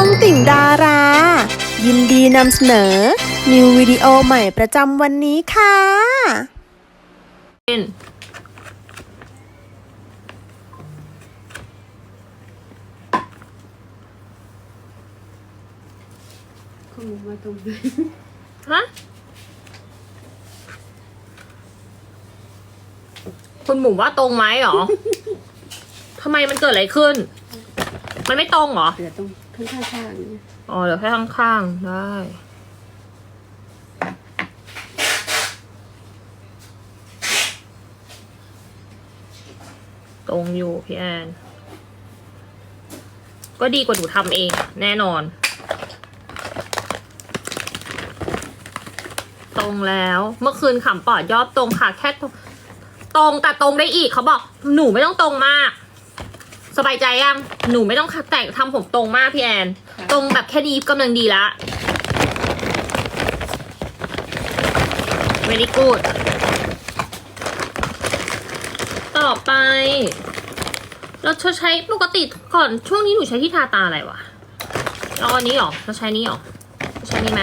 องติ่งดารา ยินดีนำเสนอ นิววิดีโอใหม่ประจำวันนี้ค่ะเป็นเขาบอกว่าตรงไหนฮะคุณหมูว่าตรงไหมหรอ ทำไมมันเกิดอะไรขึ้น มันไม่ตรงเหรอเหลือตรง ข้างๆเนี่ยอ๋อเหลือแค่ข้างๆ ได้ ตรงอยู่พี่แอน ก็ดีกว่าหนูทำเองแน่นอน ตรงแล้ว เมื่อคืนขำปอดยอบตรงค่ะ แค่ตรงตรงแต่ตรงได้อีกเขาบอก หนูไม่ต้องตรงมาก สบายใจยัง หนูไม่ต้องแต่งทำผมตรงมากพี่แอน ตรงแบบแค่นี้กำลังดีละ very good ต่อไปเราจะใช้ปกติก่อนช่วงนี้หนูใช้ที่ทาตาอะไรวะเอาอันนี้หรอเราใช้นี้หรอเราใช้นี้ไหม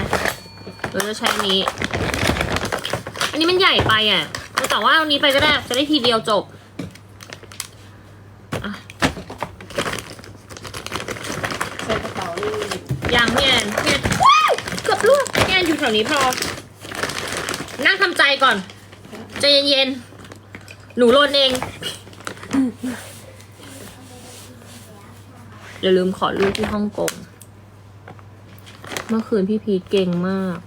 หรือจะใช้อันนี้ อันนี้มันใหญ่ไปอะแต่ว่าเอานี้ไปก็ได้จะได้ทีเดียวจบ ใส่กระเป๋านี่ ยังพี่แอนพี่แอนว้ายเกือบล่วงพี่แอนอยู่แถวนี้พอ นั่งทำใจก่อน ใจเย็นๆ หนูโลนเอง อย่าลืมขอรูปที่ฮ่องกง เมื่อคืนพี่พีทเก่งมาก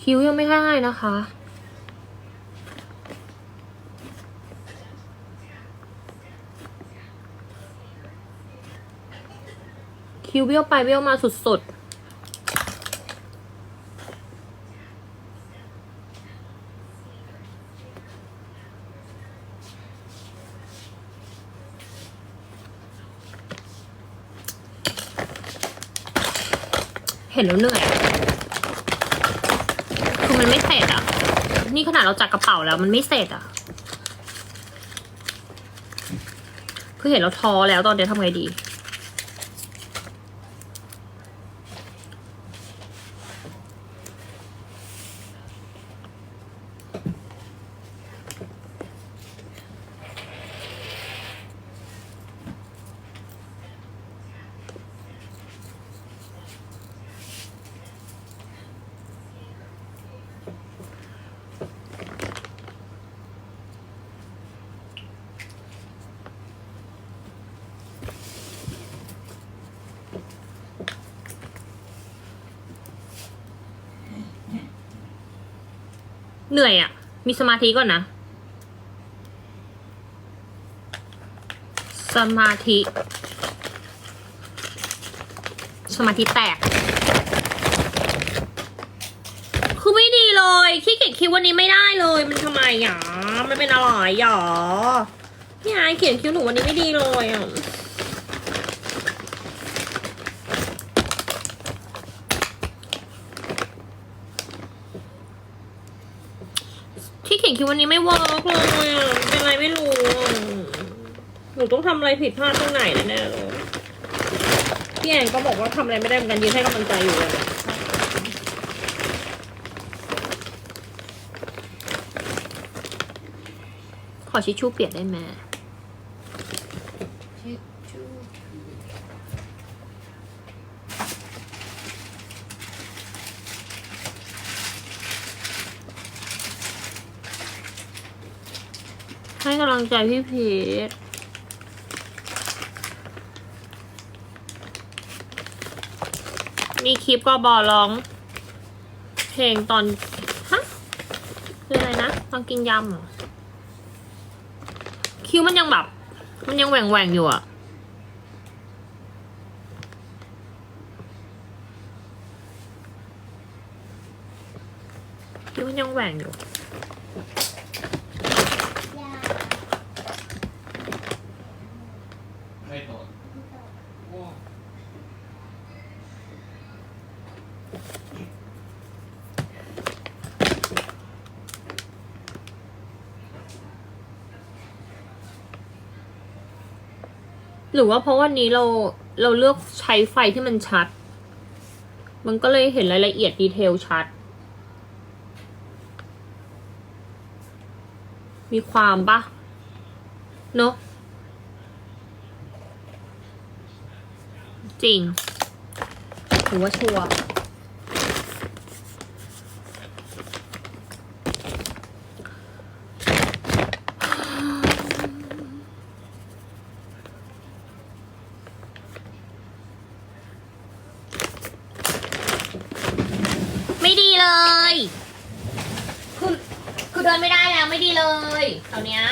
คิ้วยังไม่ได้นะคะ คิวเบี้ยวไปเบี้ยวมาสุดๆ เห็นแล้วเหนื่อย คือมันไม่เสร็จอะ นี่ขนาดเราจัดกระเป๋าแล้วมันไม่เสร็จอะ คือเห็นเราท้อแล้วตอนเนี้ยทำไงดี เหนื่อยอะ่ะ มีสมาธิก่อนนะ สมาธิ สมาธิแตก คือไม่ดีเลยขี้เกียจคิววันนี้ไม่ได้เลย มันทำไมหยามันเป็นอะไรหยาพี่ไอายเขียนคิวหนูวันนี้ไม่ดีเลยอะ เขียนคิดวันนี้ไม่เวิร์กเลยอะเป็นไรไม่รู้หนูต้องทำอะไรผิดพลาดตรงไหนแน่เลยพี่แอนก็บอกว่าทำอะไรไม่ได้เหมือนกันยืนให้กำลังใจอยู่เลยขอชิชชู่เปียกได้ไหม ชิดชู่ ให้กำลังใจพี่พีทมีคลิปก็บอร้อง เพลงตอน ฮะ คืออะไรนะ ตอนกินยำเหรอ คิ้วมันยังแบบ มันยังแหว่งแหว่งอยู่อะคิ้วมันยังแหว่งอยู่ หรือว่าเพราะวันนี้เราเราเลือกใช้ไฟที่มันชัด มันก็เลยเห็นรายละเอียดดีเทลชัด มีความปะเนาะจริง หรือว่าชัวร์ไม่ดีเลย คือ คือเดินไม่ได้แล้วไม่ดีเลยตอนเนี้ย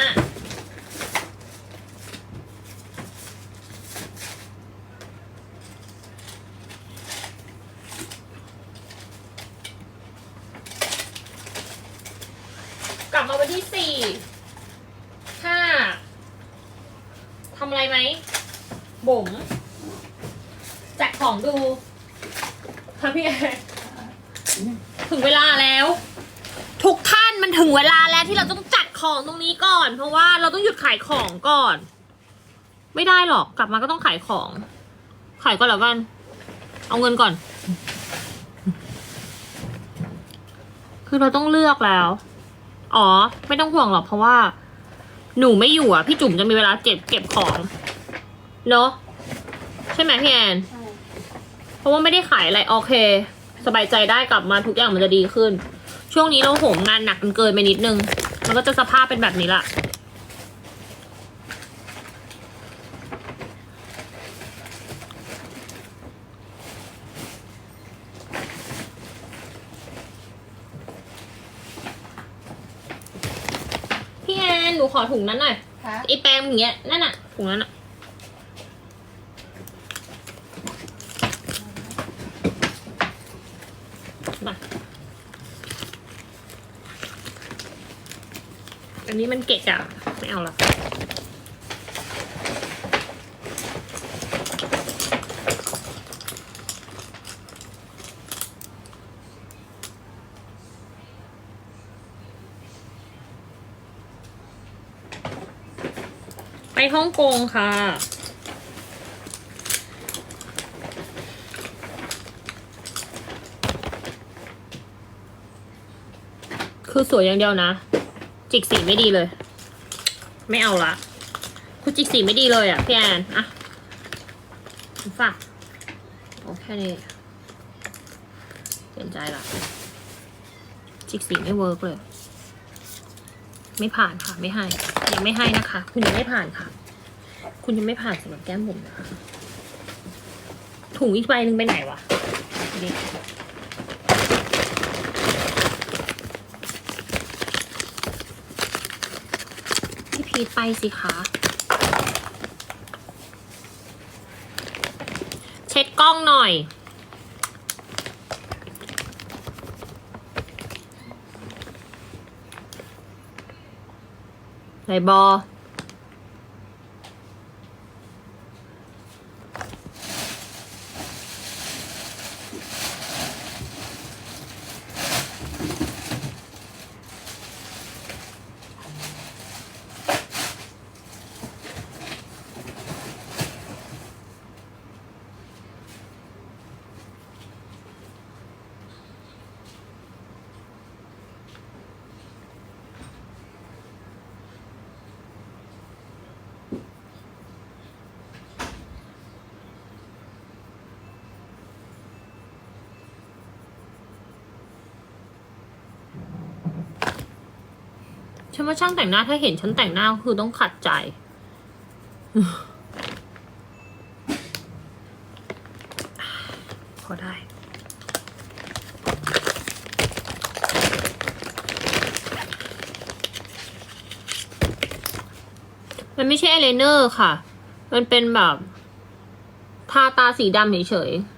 กลับมาวันที่สี่ห้าทำอะไรไหมบุ๋มแจกของดูค่ะพี่แอถึงเวลาแล้ว ทุกท่านมันถึงเวลาแล้วที่เราต้องจัดของตรงนี้ก่อน เพราะว่าเราต้องหยุดขายของก่อน ไม่ได้หรอกกลับมาก็ต้องขายของ ขายก่อนแล้วกัน เอาเงินก่อน คือเราต้องเลือกแล้ว อ๋อ ไม่ต้องห่วงหรอกเพราะว่า หนูไม่อยู่อะ พี่จุ๋มจะมีเวลาเก็บเก็บของเนาะใช่ไหมพี่แอนใช่เพราะว่าไม่ได้ขายอะไรโอเค สบายใจได้กลับมาทุกอย่างมันจะดีขึ้น ช่วงนี้เราโหมงานหนักกันเกินไปนิดนึง มันก็จะสภาพเป็นแบบนี้ละพี่แอนหนูขอถุงนั้นหน่อยค่ะไอแปรงอย่างเงี้ยนั่นน่ะถุงนั้นอะมา อันนี้มันเกะอะไม่เอาละไปฮ่องกงค่ะ คือสวยอย่างเดียวนะ จิกสีไม่ดีเลย ไม่เอาละคือจิกสีไม่ดีเลยอะพี่แอนอะฝากโอแค่นี้เปลี่ยนใจละจิกสีไม่เวิร์กเลย ไม่ผ่านค่ะ ไม่ให้ ยังไม่ให้นะคะ คุณยังไม่ผ่านค่ะ คุณยังไม่ผ่านสำหรับแก้มบุ๋มนะคะถุงอีกใบหนึ่งไปไหนวะนี่ ปิดไปสิคะ เช็ดกล้องหน่อย ไหนบอ ฉันว่าช่างแต่งหน้าถ้าเห็นฉันแต่งหน้าคือต้องขัดใจ พอได้ มันไม่ใช่อายไลเนอร์ค่ะ มันเป็นแบบ ทาตาสีดำเฉยๆ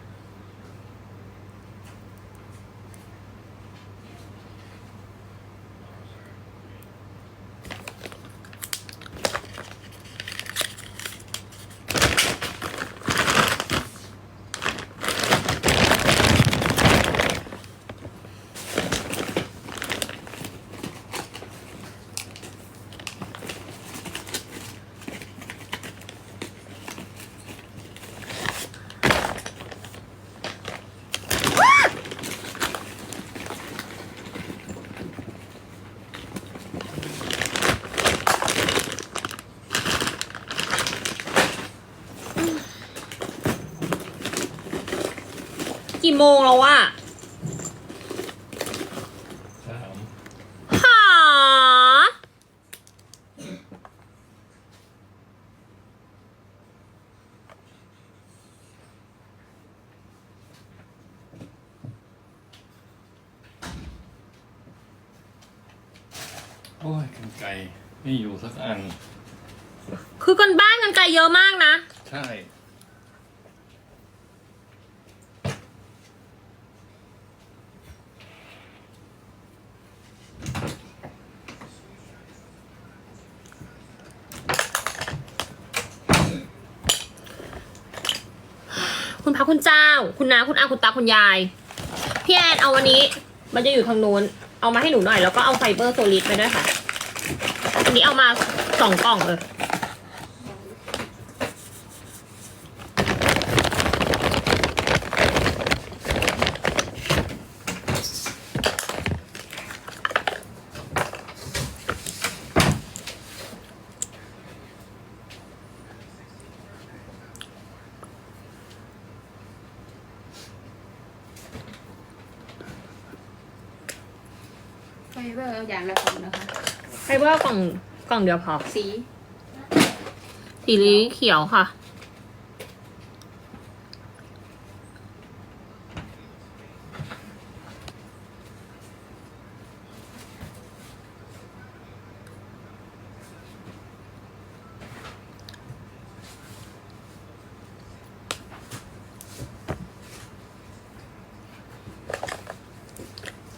กี่โมงแล้วอะสามหาโอ้ยกันไกลไม่อยู่สักอัน คือกันบ้านกันไกลเยอะมากนะ ใช่ พระคุณเจ้า คุณนาคุณอาคุณตาคุณยาย พี่แอนเอาวันนี้ มันจะอยู่ทางนู้น เอามาให้หนูหน่อย แล้วก็เอาไฟเบอร์โซลิดไปด้วยค่ะ อันนี้เอามาสองกล่องเลย เบอร์เอาอย่างละกล่องนะคะ ไฟเบอร์กล่องกล่องเดียวพอ สีสีเขียวค่ะ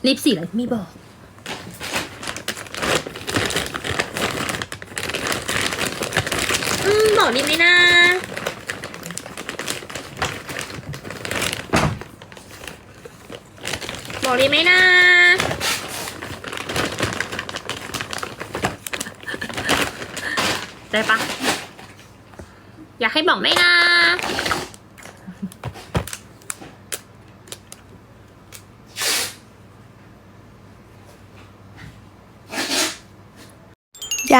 ลิปสีอะไรไม่บอก อืมบอกดีไหมนะบอกดีไหมนะได้ปะอยากให้บอกไหมนะ อย่า